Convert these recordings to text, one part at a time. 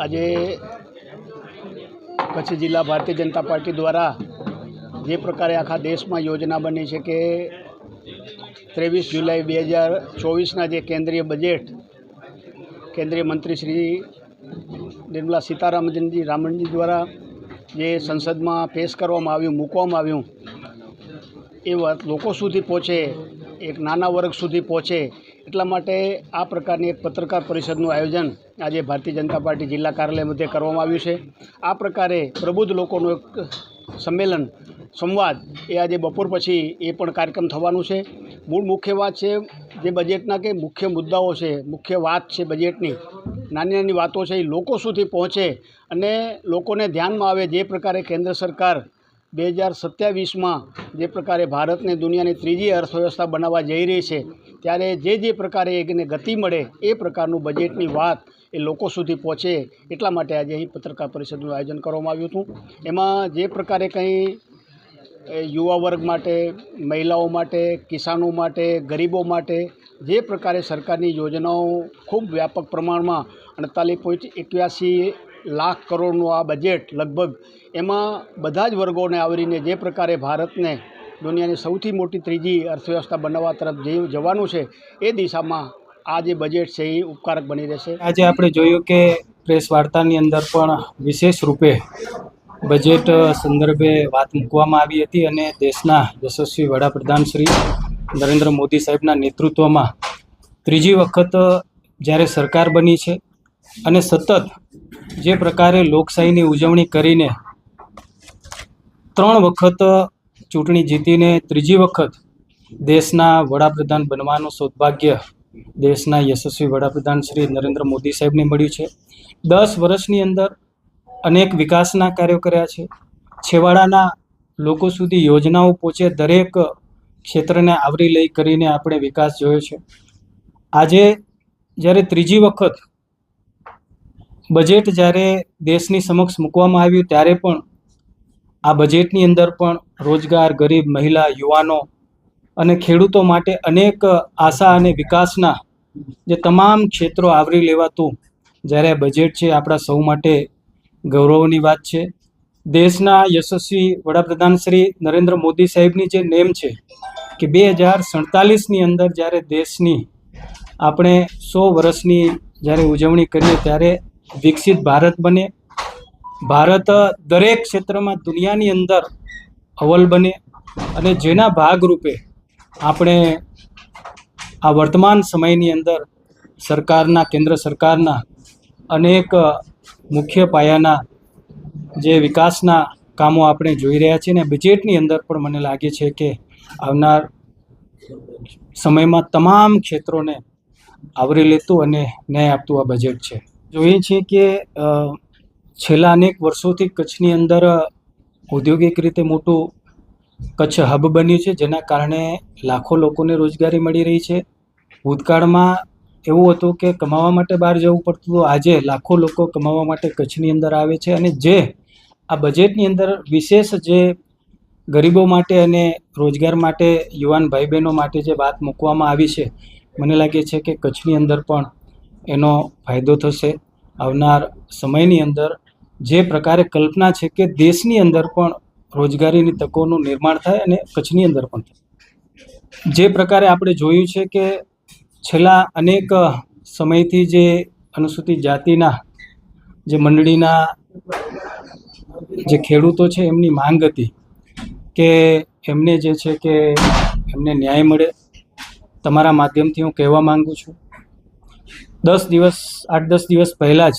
આજે કચ્છ જિલ્લા ભારતીય જનતા પાર્ટી દ્વારા જે પ્રકારે આખા દેશમાં યોજના બની છે કે ત્રેવીસ જુલાઈ બે હજાર ચોવીસના જે કેન્દ્રીય બજેટ કેન્દ્રીય મંત્રી શ્રી નિર્મલા સીતારામનજી રામનજી દ્વારા જે સંસદમાં પેશ કરવામાં આવ્યું, મૂકવામાં આવ્યું, એ વાત લોકો સુધી પહોંચે, એક નાના વર્ગ સુધી પહોંચે એટલા માટે આ પ્રકારની એક પત્રકાર પરિષદનું આયોજન આજે ભારતીય જનતા પાર્ટી જિલ્લા કાર્યાલય મધ્યે કરવામાં આવ્યું છે. આ પ્રકારે પ્રબુદ્ધ લોકોનું એક સંમેલન, સંવાદ એ આજે બપોર પછી એ પણ કાર્યક્રમ થવાનું છે. મૂળ મુખ્ય વાત છે જે બજેટના કે મુખ્ય મુદ્દાઓ છે, મુખ્ય વાત છે બજેટની નાની નાની વાતો છે એ લોકો સુધી પહોંચે અને લોકોને ધ્યાનમાં આવે જે પ્રકારે કેન્દ્ર સરકાર બે હજાર સત્યાવીસમાં જે પ્રકારે ભારતને દુનિયાની ત્રીજી અર્થવ્યવસ્થા બનાવવા જઈ રહી છે, ત્યારે જે જે પ્રકારે એને ગતિ મળે એ પ્રકારનું બજેટની વાત એ લોકો સુધી પહોંચે એટલા માટે આજે અહીં પત્રકાર પરિષદનું આયોજન કરવામાં આવ્યું હતું. એમાં જે પ્રકારે કંઈ યુવા વર્ગ માટે, મહિલાઓ માટે, કિસાનો માટે, ગરીબો માટે જે પ્રકારે સરકારની યોજનાઓ ખૂબ વ્યાપક પ્રમાણમાં અડતાલીસ પોઈન્ટ એક્યાસી લાખ કરોડનું આ બજેટ લગભગ એમાં બધા જ વર્ગોને આવરીને જે પ્રકારે ભારતને દુનિયાની સૌથી મોટી ત્રીજી અર્થવ્યવસ્થા બનાવવા તરફ જે જવાનું છે, એ દિશામાં આ જે બજેટ છે એ ઉપકારક બની રહેશે. આજે આપણે જોયું કે પ્રેસ વાર્તાની અંદર પણ વિશેષ રૂપે બજેટ સંદર્ભે વાત મૂકવામાં આવી હતી અને દેશના યશસ્વી વડાપ્રધાન શ્રી નરેન્દ્ર મોદી સાહેબના નેતૃત્વમાં ત્રીજી વખત જ્યારે સરકાર બની છે અને સતત જે પ્રકારે લોકશાહીની ઉજવણી કરીને ત્રણ વખત ચૂંટણી જીતીને ત્રીજી વખત દેશના વડાપ્રધાન બનવાનું સૌભાગ્ય દેશના યશસ્વી વડાપ્રધાન શ્રી નરેન્દ્ર મોદી સાહેબને મળ્યું છે. દસ વર્ષની અંદર અનેક વિકાસના કાર્યો કર્યા છે. છેવાડાના લોકો સુધી યોજનાઓ પહોંચે દરેક ક્ષેત્રને આવરી લઈ કરીને આપણે વિકાસ જોયો છે. આજે જ્યારે ત્રીજી વખત બજેટ જ્યારે દેશની સમક્ષ મૂકવામાં આવ્યું ત્યારે પણ આ બજેટની અંદર પણ રોજગાર, ગરીબ, મહિલા, યુવાનો અને ખેડૂતો માટે અનેક આશા અને વિકાસના જે તમામ ક્ષેત્રો આવરી લેવાતું જ્યારે બજેટ છે, આપણા સૌ માટે ગૌરવની વાત છે. દેશના યશસ્વી વડાપ્રધાન શ્રી નરેન્દ્ર મોદી સાહેબની જે નેમ છે કે બે હજાર સડતાલીસની અંદર જ્યારે દેશની આપણે સો વર્ષની જ્યારે ઉજવણી કરીએ ત્યારે વિકસિત ભારત બને. ભારત દરેક ક્ષેત્રમાં દુનિયાની અંદર અવ્વલ બને અને જેના ભાગરૂપે આપણે આ વર્તમાન સમયની અંદર સરકારના, કેન્દ્ર સરકારના અનેક મુખ્ય પાયાના જે વિકાસના કામો આપણે જોઈ રહ્યા છીએ ને બજેટની અંદર પણ મને લાગે છે કે આવનાર સમયમાં તમામ ક્ષેત્રોને આવરી લેતું અને ન્યાય આપતું આ બજેટ છે. જોઈએ છીએ કે છેલ્લા અનેક વર્ષોથી કચ્છની અંદર ઔદ્યોગિક રીતે મોટું કચ્છ હબ બન્યું છે, જેના કારણે લાખો લોકોને રોજગારી મળી રહી છે. ભૂતકાળમાં એવું હતું કે કમાવા માટે બહાર જવું પડતું હતું. આજે લાખો લોકો કમાવા માટે કચ્છની અંદર આવે છે અને જે આ બજેટની અંદર વિશેષ જે ગરીબો માટે અને રોજગાર માટે, યુવાન ભાઈ બહેનો માટે જે વાત મૂકવામાં આવી છે, મને લાગે છે કે કચ્છની અંદર પણ એનો ફાયદો થશે. આવનાર સમયની અંદર જે પ્રકારે કલ્પના છે કે દેશની અંદર પણ રોજગારીની તકોનું નિર્માણ થાય અને કચ્છની અંદર પણ થાય. જે પ્રકારે આપણે જોયું છે કે છેલ્લા અનેક સમયથી જે અનુસૂચિત જાતિના જે મંડળીના જે ખેડૂતો છે એમની માંગ હતી કે એમને જે છે કે એમને ન્યાય મળે. તમારા માધ્યમથી હું કહેવા માંગુ છું દસ દિવસ, આઠ દસ દિવસ પહેલાં જ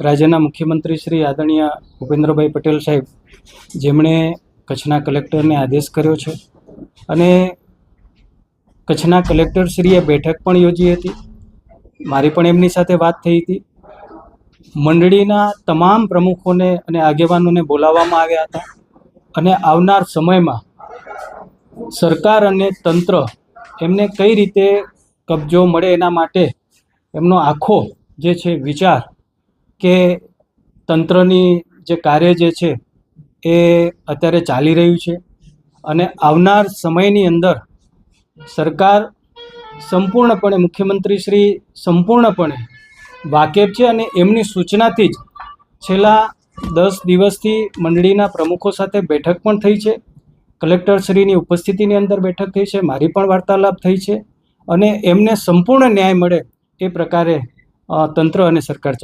રાજ્યના મુખ્યમંત્રી શ્રી આદરણીય ભૂપેન્દ્રભાઈ પટેલ સાહેબ જેમણે કચ્છના કલેક્ટરને આદેશ કર્યો છે. અને કચ્છના કલેક્ટરશ્રીએ બેઠક પણ યોજી હતી. મારી પણ એમની સાથે વાત થઈ હતી. મંડળીના તમામ પ્રમુખોને અને આગેવાનોને બોલાવવામાં આવ્યા હતા. અને આવનાર સમયમાં સરકાર અને તંત્ર એમને કઈ રીતે કબજો મળે એના માટે એમનો આખો જે છે, વિચાર કે તંત્રની જે કાર્ય જે છે, એ અત્યારે ચાલી રહ્યું છે અને આવનાર સમયની અંદર સરકાર સંપૂર્ણપણે મુખ્યમંત્રી શ્રી સંપૂર્ણપણે વાકેફ છે અને એમની સૂચનાથી જ છેલ્લા દસ દિવસથી મંડળીના પ્રમુખો સાથે બેઠક પણ થઈ છે. કલેક્ટરશ્રીની ઉપસ્થિતિની અંદર બેઠક થઈ છે, મારી પણ વાર્તાલાપ થઈ છે અને એમને સંપૂર્ણ ન્યાય મળે એ પ્રકારે તંત્ર અને સરકાર